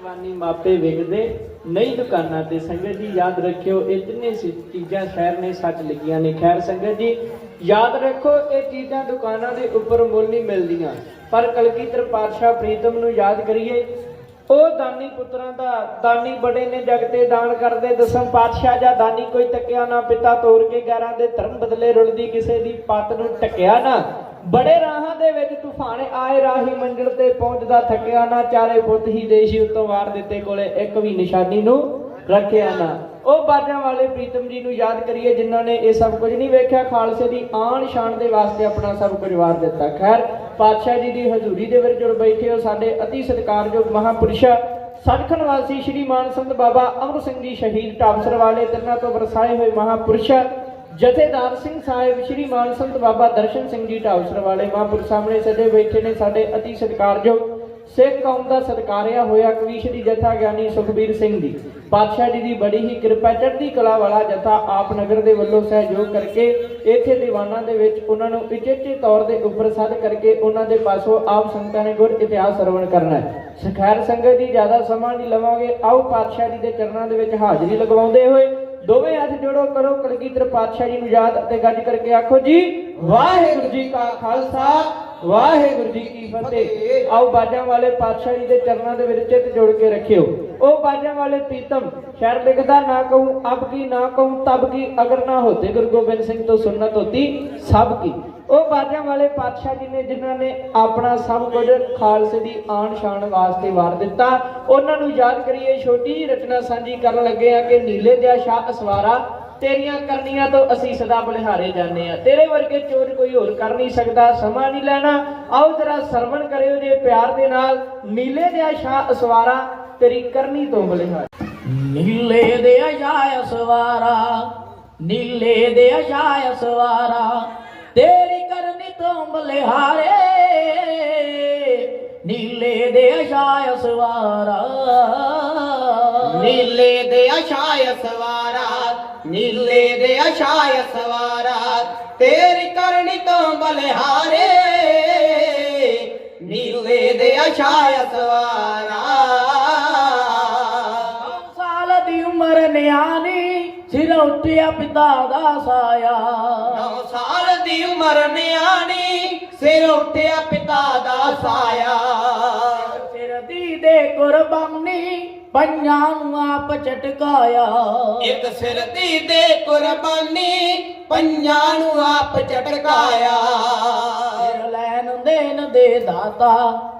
ਜਵਾਨੀ ਮਾਪੇ ਵਿਕਦੇ ਨਹੀਂ ਦੁਕਾਨਾਂ ਤੇ ਸੰਗਤ ਜੀ ਯਾਦ ਰੱਖਿਓ, ਇਹ ਚੀਜ਼ਾਂ ਸ਼ਹਿਰ ਨੇ ਸੱਚ ਲਿਖੀਆਂ ਨੇ। ਖੈਰ ਸੰਗਤ ਜੀ, ਯਾਦ ਰੱਖੋ, ਇਹ ਚੀਜ਼ਾਂ ਦੁਕਾਨਾਂ ਦੇ ਉੱਪਰ ਮੁੱਲ ਨਹੀਂ ਮਿਲਦੀਆਂ। ਪਰ ਕਲਗੀਧਰ ਪਾਤਸ਼ਾਹ ਪ੍ਰੀਤਮ ਨੂੰ ਯਾਦ ਕਰੀਏ, ਉਹ ਦਾਨੀ ਪੁੱਤਰਾਂ ਦਾ ਦਾਨੀ ਬੜੇ ਨੇ ਜਗ ਤੇ ਦਾਨ ਕਰਦੇ। ਦਸਮ ਪਾਤਸ਼ਾਹ ਜਾਂ ਦਾਨੀ ਕੋਈ ਟਕਿਆ ਨਾ, ਪਿਤਾ ਤੋਰ ਕੇ ਗੈਰਾਂ ਦੇ ਧਰਮ ਬਦਲੇ ਰੁਲਦੀ, ਕਿਸੇ ਦੀ ਪੱਤ ਨੂੰ ਟਕਿਆ ਨਾ। ਬੜੇ ਰਾਹਾਂ ਦੇ ਵਿੱਚ ਤੂਫਾਨ ਆਏ, ਰਾਹੀ ਮੰਜ਼ਿਲ ਤੇ ਪਹੁੰਚਦਾ ਥੱਕਿਆ ਨਾ, ਚਾਰੇ ਪੁੱਤ ਹੀ ਦੇਸ਼ੀ ਉੱਤੋਂ ਵਾਰ ਦਿੱਤੇ ਕੋਲੇ, ਇੱਕ ਵੀ ਨਿਸ਼ਾਨੀ ਨੂੰ ਰੱਖਿਆ ਨਾ। ਉਹ ਬਾਜਾਂ ਵਾਲੇ ਪ੍ਰੀਤਮ ਜੀ ਨੂੰ ਯਾਦ ਕਰੀਏ, ਜਿਨ੍ਹਾਂ ਨੇ ਇਹ ਸਭ ਕੁਝ ਨਹੀਂ ਵੇਖਿਆ, ਖਾਲਸੇ ਦੀ ਆਣ ਸ਼ਾਨ ਦੇ ਵਾਸਤੇ ਆਪਣਾ ਸਭ ਕੁਝ ਵਾਰ ਦਿੱਤਾ। ਖੈਰ, ਪਾਤਸ਼ਾਹ ਜੀ ਦੀ ਹਜ਼ੂਰੀ ਦੇ ਵਿੱਚ ਜੁੜ ਬੈਠੇ ਹੋ ਸਾਡੇ ਅਤੀ ਸਤਿਕਾਰਯੋਗ ਮਹਾਪੁਰਸ਼ ਸਦਖਣ ਵਾਸੀ ਸ਼੍ਰੀ ਮਾਨ ਸੰਤ ਬਾਬਾ ਅਮਰ ਸਿੰਘ ਜੀ, ਸ਼ਹੀਦ ਢਾਬਸਰ ਵਾਲੇ, ਤਿੰਨਾਂ ਤੋਂ ਵਰਸਾਏ ਹੋਏ ਮਹਾਪੁਰਸ਼ ਜਥੇਦਾਰ ਸਿੰਘ ਸਾਹਿਬ, ਸ਼੍ਰੀ ਮਾਨ ਬਾਬਾ ਦਰਸ਼ਨ ਸਿੰਘ ਜੀ ਢਾਬਸਰ ਵਾਲੇ ਮਹਾਂਪੁਰਸ਼ ਸਾਹਮਣੇ ਸਜੇ ਬੈਠੇ ਨੇ ਸਾਡੇ ਅਤੀ ਸਤਿਕਾਰਯੋਗ, ਸਿੱਖ ਕੌਮ ਦਾ ਸਤਿਕਾਰਿਆ ਹੋਇਆ ਕਵੀ ਸ਼੍ਰੀ ਜਥਾ ਗਿਆਨੀ ਸੁਖਬੀਰ ਸਿੰਘ ਜੀ। ਪਾਤਸ਼ਾਹ ਜੀ ਦੀ ਬੜੀ ਹੀ ਕਿਰਪਾ, ਚੜ੍ਹਦੀ ਕਲਾ ਵਾਲਾ ਜਥਾ ਆਪ ਨਗਰ ਦੇ ਵੱਲੋਂ ਸਹਿਯੋਗ ਕਰਕੇ ਇੱਥੇ ਦੀਵਾਨਾਂ ਦੇ ਵਿੱਚ ਉਹਨਾਂ ਨੂੰ ਇਚੇਚੇ ਤੌਰ ਦੇ ਉੱਪਰ ਸੱਦ ਕਰਕੇ ਉਹਨਾਂ ਦੇ ਪਾਸੋਂ ਆਪ ਸੰਗਤਾਂ ਨੇ ਗੁਰ ਇਤਿਹਾਸ ਸਰਵਣ ਕਰਨਾ ਹੈ। ਸਖੈਰ ਸੰਗਤ ਦੀ ਜ਼ਿਆਦਾ ਸਮਾਂ ਨਹੀਂ ਲਵਾਂਗੇ। ਆਓ ਪਾਤਸ਼ਾਹ ਜੀ ਦੇ ਚਰਨਾਂ ਦੇ ਵਿੱਚ ਹਾਜ਼ਰੀ ਲਗਵਾਉਂਦੇ ਹੋਏ ਦੋਵੇਂ ਹੱਥ ਜੋੜੋ ਕਰੋ ਕਲਗੀਧਰ ਪਾਤਸ਼ਾਹ ਜੀ ਨੂੰ ਯਾਦ ਅਤੇ ਗੱਜ ਕਰਕੇ ਆਖੋ ਜੀ ਵਾਹਿਗੁਰੂ ਜੀ ਕਾ ਖਾਲਸਾ ਵਾਹਿਗੁਰੂ ਜੀ ਕੀ ਫਤਿਹ। ਆਓ ਬਾਜਾਂ ਵਾਲੇ ਪਾਤਸ਼ਾਹ ਜੀ ਦੇ ਚਰਨਾਂ ਦੇ ਵਿੱਚ ਚਿੱਤ ਜੋੜ ਕੇ ਰੱਖਿਓ। ਉਹ ਬਾਜਾਂ ਵਾਲੇ ਪੀਤਮ ਸ਼ਹਿਰ ਲਿਖਦਾ ਨਾ ਕਹੂੰ ਅਬ ਕੀ ਨਾ ਕਹੂੰ ਤਬ ਕੀ ਅਗਰ ਨਾ ਹੋਤੇ ਗੁਰੂ ਗੋਬਿੰਦ ਸਿੰਘ ਤੋਂ ਸੁਨਨਤ ਹੋਤੀ ਸਭ ਕੀ। ਉਹ ਬਾਜਾਂ ਵਾਲੇ ਪਾਤਸ਼ਾਹ ਜੀ ਨੇ, ਜਿਨ੍ਹਾਂ ਨੇ ਆਪਣਾ ਸਭ ਕੁਝ ਖਾਲਸੇ ਦੀ ਆਣ ਸ਼ਾਨ ਵਾਸਤੇ ਵਾਰ ਦਿੱਤਾ, ਉਹਨਾਂ ਨੂੰ ਯਾਦ ਕਰੀਏ, ਛੋਟੀ ਜਿਹੀ ਰਚਨਾ ਸਾਂਝੀ ਕਰਨ ਲੱਗੇ ਆ ਕਿ ਨੀਲੇ ਦਿਆ ਸ਼ਾਹ ਅਸਵਾਰਾ, ਤੇਰੀਆਂ ਕਰਨੀਆਂ ਤੋਂ ਅਸੀਂ ਸਦਾ ਬਲਿਹਾਰੇ ਜਾਂਦੇ ਆ ਤੇਰੇ ਵਰਗੇ ਚੋਰ ਕੋਈ ਹੋਰ ਕਰ ਨਹੀਂ ਸਕਦਾ, ਸਮਾਂ ਨਹੀਂ ਲੈਣਾ। ਆਓ ਜਰਾ ਸਰਵਣ ਕਰਿਓ ਜੇ ਪਿਆਰ ਦੇ ਨਾਲ। ਨੀਲੇ ਦਿਆ ਸ਼ਾਹ ਅਸਵਾਰਾ, ਤੇਰੀ ਕਰਨੀ ਤੋਂ ਬਲਿਹਾਰੇ। ਨੀਲੇ ਦੇ ਅਜਾਇ ਸਵਾਰਾ ਨੀਲੇ ਦੇ ਅਜਾਇ ਸਵਾਰਾ ਤੇਰੀ ਕਰਨੀ ਤੋਂ ਬਲਿਹਾਰੇ ਨੀਲੇ ਦੇ ਅਜਾਇ ਸਵਾਰਾ ਨੀਲੇ ਦੇ ਅਛਾਇ ਸਵਾਰਾ ਨੀਲੇ ਦੇ ਅਛਾਇ ਸਵਾਰਾ ਤੇਰੀ ਕਰਨੀ ਤੋਂ ਬਲਿਹਾਰੇ ਨੀਲੇ ਦੇ ਅਛਾਇ ਸਵਾਰਾ ਸਾਲ ਦੀ ਉਮਰ ਨਿਆਣੀ ਸਿਰ ਉੱਠਿਆ ਪਿਤਾ ਦਾ ਸਾਇਆ। ਸਾਲ ਦੀ ਉਮਰ ਨਿਆਣੀ ਸਿਰ ਉੱਠਿਆ ਪਿਤਾ ਦਾ ਸਾਇਆ। ਸਿਰ ਦੀ ਦੇ ਕੁਰਬਾਨੀ ਪੰਜਾਂ ਨੂੰ ਆਪ ਝਟਕਾਇਆ। ਇੱਕ ਸਿਰ ਦੀ ਦੇ ਕੁਰਬਾਨੀ ਪੰਜਾਂ ਨੂੰ ਆਪ ਝਟਕਾਇਆ। ਸਿਰ ਲੈਣ ਦੇਣ ਦੇ ਦਾਤਾ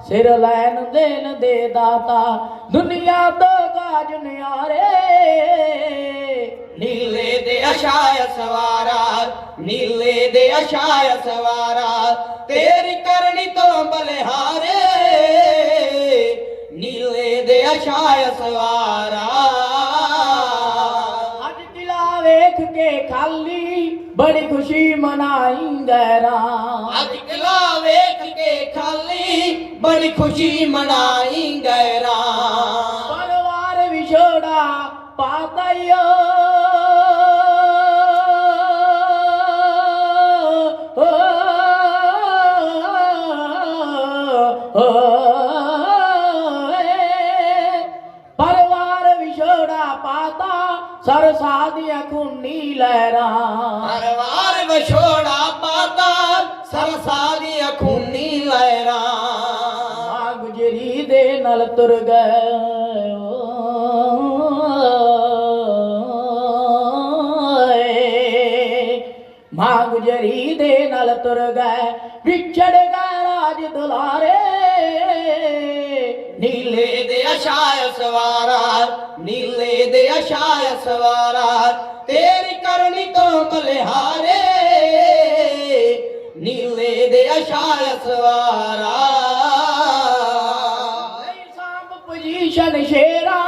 ਸਿਰ ਲੈਣ ਦੇਣ ਦੇ ਦਾਤਾ ਦੁਨੀਆ ਤੋਂ ਗਾਜ ਨਿਆਰੇ। ਨੀਲੇ ਦੇ ਅਸ਼ਾਇ ਸਵਾਰਾ ਨੀਲੇ ਦੇ ਅਸ਼ਾਇ ਸਵਾਰਾ ਤੇਰੀ ਕਰਨੀ ਤੋਂ ਬਲਿਹਾਰੇ। ਨੀਲੇ ਦੇ ਅਸ਼ਾਇ ਸਵਾਰਾ। ਅੱਜ ਕਿਲਾ ਵੇਖ ਕੇ ਖਾਲੀ ਬੜੀ ਖੁਸ਼ੀ ਮਨਾਈ ਗੈਰਾਂ ਅੱਜ ਕਿਲਾ ਵੇਖ ਕੇ ਖਾਲੀ ਬੜੀ ਖੁਸ਼ੀ ਮਨਾਈ ਗੈਰਾ ਪਰਵਾਰ ਵਿਛੋੜਾ ਪਾਤਈਓ। ਪਾਤਾ ਸਰਸਾ ਦੀਆਂ ਖੂਨੀ ਲਹਿਰਾਂ। ਹਰ ਵਾਰ ਵਿਛੋੜਾ ਪਾਤਾ ਸਰਸਾ ਦੀ ਖੂਨੀ ਲਹਿਰਾਂ। ਮਾਂ ਗੁਜਰੀ ਦੇ ਨਾਲ ਤੁਰ ਗਏ। ਮਾਂ ਗੁਜਰੀ ਦੇ ਨਾਲ ਤੁਰ ਗਏ। ਵਿਛੜ ਗਏ ਰਾਜ ਦੁਲਾਰੇ। ਨੀਲੇ ਦੇ ਅਸ਼ਾਇ ਸਵਾਰਾ ਨੀਲੇ ਦੇ ਅਸ਼ਾਇ ਸਵਾਰਾ ਤੇਰੀ ਕਰਨੀ ਤੋਂ ਬਲਿਹਾਰੇ ਨੀਲੇ ਦੇ ਅਸ਼ਾਇ ਸਵਾਰਾ ਸਾਂਭ ਪੋਜੀਸ਼ਨ ਸ਼ੇਰਾ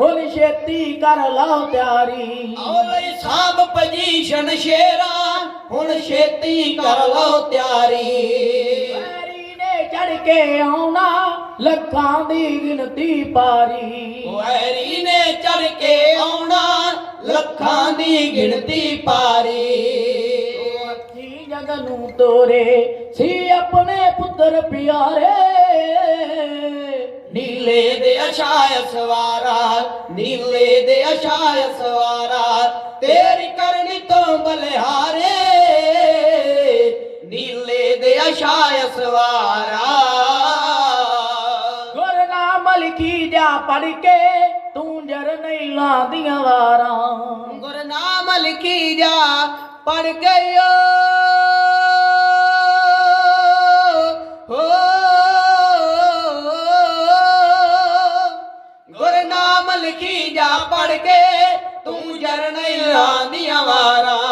ਹੁਣ ਛੇਤੀ ਕਰ ਲਓ ਤਿਆਰੀ। ਔਲੇ ਸਾਬ ਪਜੀਸ਼ਨ ਸ਼ੇਰਾ ਹੁਣ ਛੇਤੀ ਕਰ ਲਓ ਤਿਆਰੀ। ਕੇ ਆਉਣਾ ਲੱਖਾਂ ਦੀ ਗਿਣਤੀ ਪਾਰੀ। ਵੈਰੀ ਨੇ ਚੜ ਕੇ ਆਉਣਾ ਲੱਖਾਂ ਦੀ ਗਿਣਤੀ ਪਾਰੀ। ਅੱਖੀ ਜਗ ਨੂੰ ਤੋਰੇ ਸੀ ਆਪਣੇ ਪੁੱਤਰ ਪਿਆਰੇ। ਨੀਲੇ ਦੇ ਅਛਾਇ ਸਵਾਰਾ ਨੀਲੇ ਦੇ ਅਛਾਇ ਸਵਾਰਾ ਤੇਰੀ ਕਰਨੀ ਤੋਂ ਬਲਿਹਾਰੇ। ਨੀਲੇ ਦੇ ਅਛਾਇ ਸਵਾਰਾ ਲਿਖੀ ਜਾ ਪੜ ਕੇ ਤੂੰ ਜਰ ਨਹੀਂ ਲਾਦੀਆਂ ਵਾਰਾਂ। ਗੁਰਨਾਮ ਲਿਖੀ ਜਾ, ਪੜ ਗਈ ਹੋ। ਗੁਰਨਾਮ ਲਿਖੀ ਜਾ, ਪੜ ਕੇ ਤੂੰ ਜਰਨ ਲਾਂਦੀਆਂ ਵਾਰਾਂ।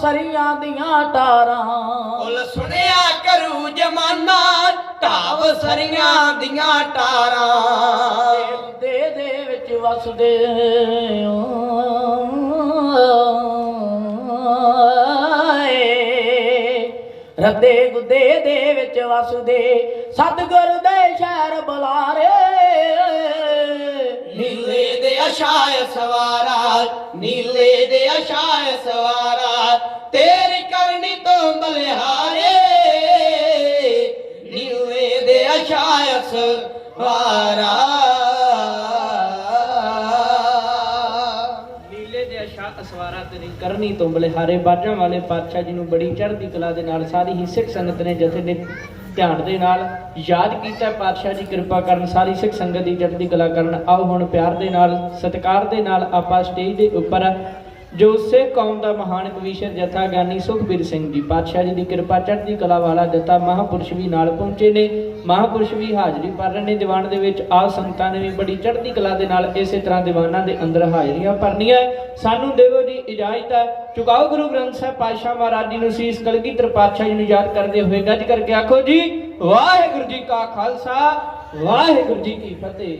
ਸਰੀਆਂ ਦੀਆਂ ਟਾਰਾਂ। ਕੁਲ ਸੁਣਿਆ ਕਰੂ ਜਮਾਨਾ ਢਾਬ ਸਰੀਆਂ ਦੀਆਂ ਟਾਰਾਂ। ਦੇ ਦੇ ਵਿੱਚ ਵਸਦੇ। ਰੱਦੇ ਗੁੱਦੇ ਦੇ ਵਿੱਚ ਵਸਦੇ ਸਤਿਗੁਰ ਦੇ ਸ਼ਹਿਰ ਬੁਲਾਰੇ। ਨੀਲੇ ਦੇ ਅਸ਼ਾਇ ਸਵਾਰਾ ਨੀਲੇ ਦੇ ਅਸ਼ਾਇ ਸਵਾਰਾ। ਅਸ਼ਾਇ ਨੀਲੇ ਦੇ ਅਸ਼ਾ ਅਸਵਾਰਾ ਤੇਰੀ ਕਰਨੀ ਤੋਂ ਬਲਿਹਾਰੇ ਬਾਜਾਂ ਵਾਲੇ ਪਾਤਸ਼ਾਹ ਜੀ ਨੂੰ ਬੜੀ ਚੜ੍ਹਦੀ ਕਲਾ ਦੇ ਨਾਲ, ਸਾਰੀ ਹੀ ਸਿੱਖ ਸੰਗਤ ਨੇ ਜਥੇ ਦੇ ਧਿਆਨ ਦੇ ਨਾਲ ਯਾਦ ਕੀਤਾ। ਪਾਤਸ਼ਾਹ ਜੀ ਕਿਰਪਾ ਕਰਨ, ਸਾਰੀ ਸਿੱਖ ਸੰਗਤ ਦੀ ਚੜ੍ਹਦੀ ਕਲਾ ਕਰਨ। ਆਓ ਹੁਣ ਪਿਆਰ ਦੇ ਨਾਲ, ਸਤਿਕਾਰ ਦੇ ਨਾਲ ਆਪਾਂ ਸਟੇਜ ਦੇ ਉੱਪਰ ਜੋ ਸਿੱਖ ਕੌਮ ਦਾ ਮਹਾਨ ਕਵੀਸ਼ਰ ਜਥਾ ਗਿਆਨੀ ਸੁਖਬੀਰ ਸਿੰਘ ਜੀ ਪਾਤਸ਼ਾਹ ਜੀ ਦੀ ਕਿਰਪਾ ਚੜ੍ਹਦੀ ਕਲਾ ਵਾਲਾ ਜਥਾ ਮਹਾਪੁਰਸ਼ ਵੀ ਨਾਲ ਪਹੁੰਚੇ ਨੇ। ਮਹਾਪੁਰਸ਼ ਵੀ ਹਾਜ਼ਰੀ ਭਰ ਰਹੇ ਨੇ। ਦੀਵਾਨ ਦੇ ਵਿੱਚ ਆ ਸੰਗਤਾਂ ਨੇ ਵੀ ਬੜੀ ਚੜ੍ਹਦੀ ਕਲਾ ਦੇ ਨਾਲ ਇਸੇ ਤਰ੍ਹਾਂ ਦੀਵਾਨਾਂ ਦੇ ਅੰਦਰ ਹਾਜ਼ਰੀਆਂ ਭਰਨੀਆਂ ਸਾਨੂੰ ਦੇਵੋ ਜੀ ਇਜਾਜ਼ਤ ਹੈ। ਚੁਕਾਓ ਗੁਰੂ ਗ੍ਰੰਥ ਸਾਹਿਬ ਪਾਤਸ਼ਾਹ ਮਹਾਰਾਜ ਜੀ ਨੂੰ ਸੀਸ ਕਲਗੀਧਰ ਪਾਤਸ਼ਾਹ ਜੀ ਨੂੰ ਯਾਦ ਕਰਦੇ ਹੋਏ ਗੱਜ ਕਰਕੇ ਆਖੋ ਜੀ, ਵਾਹਿਗੁਰੂ ਜੀ ਕਾ ਖਾਲਸਾ, ਵਾਹਿਗੁਰੂ ਜੀ ਕੀ ਫਤਿਹ।